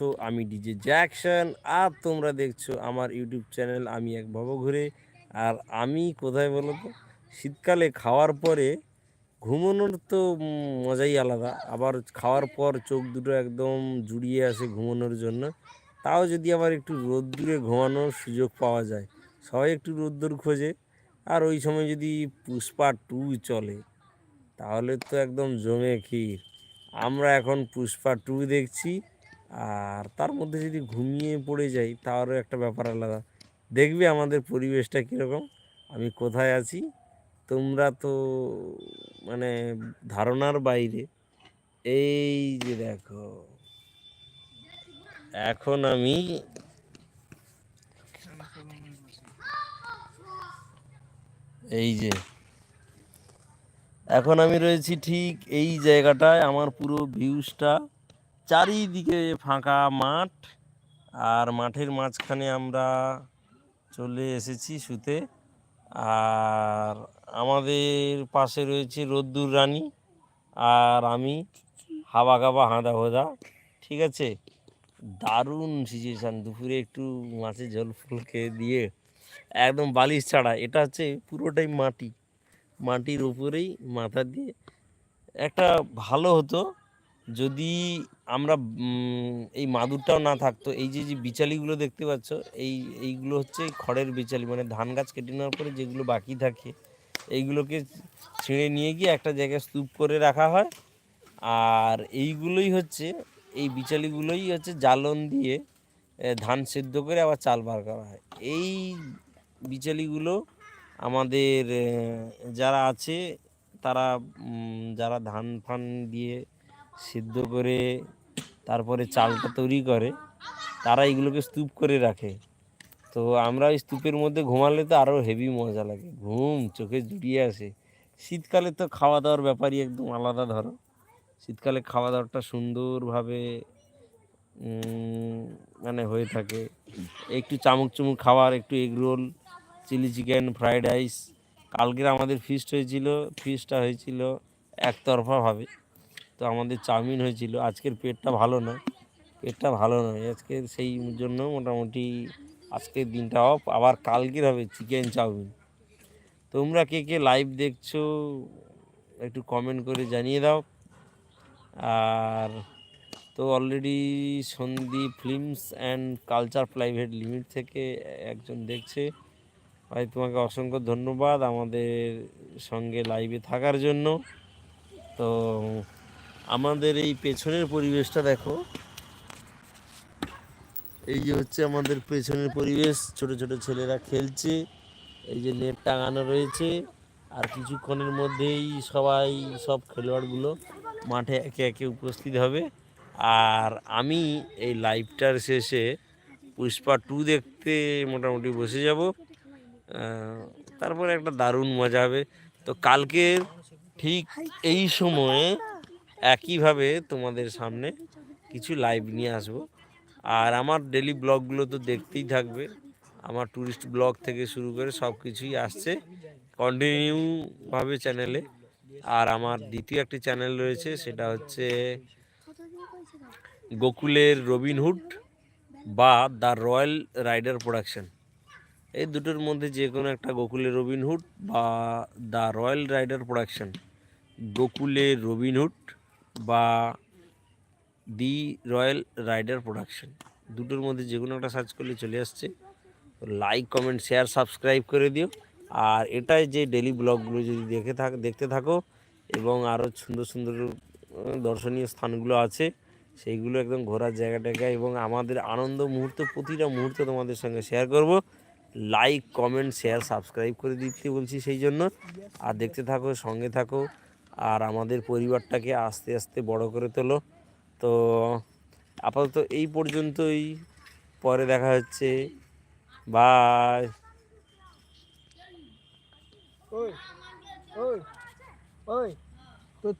তো আমি DJ Jackson আর তোমরা দেখছ আমার ইউটিউব চ্যানেল আমি এক ভব ঘুরে আর আমি কোথায় বলো তো? শীতকালে খাওয়ার পরে ঘুমানোর তো মজাই আলাদা। আবার খাওয়ার পর চোখ দুটো একদম জুড়িয়ে আসে ঘুমানোর জন্য। তাও যদি আবার একটু রোদ্দুরে ঘুমানোর সুযোগ পাওয়া যায়। সবাই একটু রোদ্দুর খোঁজে। আর ওই সময় যদি পুষ্পা টু চলে, তাহলে তো একদম জমে ক্ষীর। আমরা এখন পুষ্পা টু দেখছি। আর তার মধ্যে যদি ঘুমিয়ে পড়ে যাই, তারও একটা ব্যাপার আলাদা। দেখবে আমাদের পরিবেশটা কীরকম? আমি কোথায় আছি? তোমরা তো মানে ধারণার বাইরে। এই যে দেখো, এখন আমি এই যে, এখন আমি রয়েছি ঠিক এই জায়গাটায়, আমার পুরো ভিউজটা চারিদিকে ফাঁকা মাঠ আর মাঠের মাঝখানে আমরা চলে এসেছি শুতে। আর আমাদের পাশে রয়েছে রোদ্দুর রানী আর আমি, হাবা গাবা, হাঁদা হোদা ঠিক আছে? দারুণ সিচুয়েশান দুপুরে একটু মাছের ঝোল ফুল খেয়ে দিয়ে একদম বালিশ ছাড়া। এটা হচ্ছে পুরোটাই মাটি। মাটির উপরেই মাথা দিয়ে। একটা ভালো হতো যদি আমরা এই মাদুরটাও না থাকতো, এই যে যে বিচালিগুলো দেখতে পাচ্ছ, এই, এইগুলো হচ্ছে খড়ের বিচালি মানে ধান গাছ কেটে নেওয়ার পরে যেগুলো বাকি থাকে, এইগুলোকে ছিঁড়ে নিয়ে গিয়ে একটা জায়গায় স্তূপ করে রাখা হয়। আর এইগুলোই হচ্ছে, এই বিচালিগুলোই হচ্ছে জ্বালন দিয়ে ধান সেদ্ধ করে আবার চাল বার করা হয়। এই বিচালিগুলো আমাদের যারা আছে, তারা যারা ধান ফান দিয়ে সিদ্ধ করে তারপরে চালটা তৈরি করে, তারা এগুলোকে স্তূপ করে রাখে। তো আমরা স্তূপের মধ্যে ঘুমালে তো আরও হেভি মজা লাগে। ঘুম, চোখে জুড়িয়ে আসে। শীতকালে তো খাওয়া দাওয়ার ব্যাপারই একদম আলাদা ধরো। শীতকালে খাওয়া দাওয়াটা সুন্দরভাবে মানে হয়ে থাকে। একটু চামুক চুমুক খাওয়ার, একটু egg roll chilli chicken fried rice কালকের আমাদের ফিস্ট হয়েছিল ফিস্টটা হয়েছিল একতরফাভাবে তো আমাদের চাউমিন হয়েছিল। আজকের পেটটা ভালো না পেটটা ভালো নয়। আজকের সেই জন্য মোটামুটি আজকের দিনটা অফ আবার কালকের হবে চিকেন চাউমিন। তোমরা কে কে লাইভ দেখছ, একটু কমেন্ট করে জানিয়ে দাও। আর তো already Sandeep films and culture private limit থেকে একজন দেখছে। ভাই, তোমাকে অসংখ্য ধন্যবাদ আমাদের সঙ্গে লাইভে থাকার জন্য। তো আমাদের এই পেছনের পরিবেশটা দেখো। এই যে হচ্ছে আমাদের পেছনের পরিবেশ, ছোট ছোট ছেলেরা খেলছে, এই যে নেট টাঙানো রয়েছে, আর কিছুক্ষণের মধ্যেই সবাই, সব খেলোয়াড়গুলো মাঠে একে একে উপস্থিত হবে। আর আমি এই লাইভটার শেষে পুষ্পা টু দেখতে মোটামুটি বসে যাব। তারপরে একটা দারুণ মজা হবে। তো কালকের ঠিক এই সময়ে একইভাবে তোমাদের সামনে কিছু লাইভ নিয়ে আসব। আর আমার ডেলি ব্লগগুলো তো দেখতেই থাকবে। আমার ট্যুরিস্ট ব্লগ থেকে শুরু করে সব কিছুই আসছে কন্টিনিউভাবে চ্যানেলে আর আমার দ্বিতীয় একটি চ্যানেল রয়েছে, সেটা হচ্ছে গোকুলের রবিনহুড বা দ্য রয়্যাল রাইডার প্রোডাকশন। এই দুটোর মধ্যে যে কোনো একটা গোকুলের রবিনহুড বা দ্য রয়্যাল রাইডার প্রোডাকশন। গোকুলের রবিনহুড বা দি রয়্যাল রাইডার প্রোডাকশন। দুটোর মধ্যে যে কোনো একটা সার্চ করলে চলে আসছে। লাইক কমেন্ট শেয়ার সাবস্ক্রাইব করে দিও। আর এটাই যে ডেলি ব্লগগুলো যদি দেখে থাক, দেখতে থাকো এবং আরও সুন্দর সুন্দর দর্শনীয় স্থানগুলো আছে, সেইগুলো একদম ঘোরার জায়গা টায়গা এবং আমাদের আনন্দ মুহূর্ত, প্রতিটা মুহূর্ত তোমাদের সঙ্গে শেয়ার করব। লাইক কমেন্ট শেয়ার সাবস্ক্রাইব করে দিতে বলছি সেই জন্য। আর দেখতে থাকো, সঙ্গে থাকো। আর আমাদের পরিবারটাকে আস্তে আস্তে বড় করে তোলো। তো আপাতত এই পর্যন্তই। পরে দেখা হচ্ছে। বাই। ওই ওই ওই।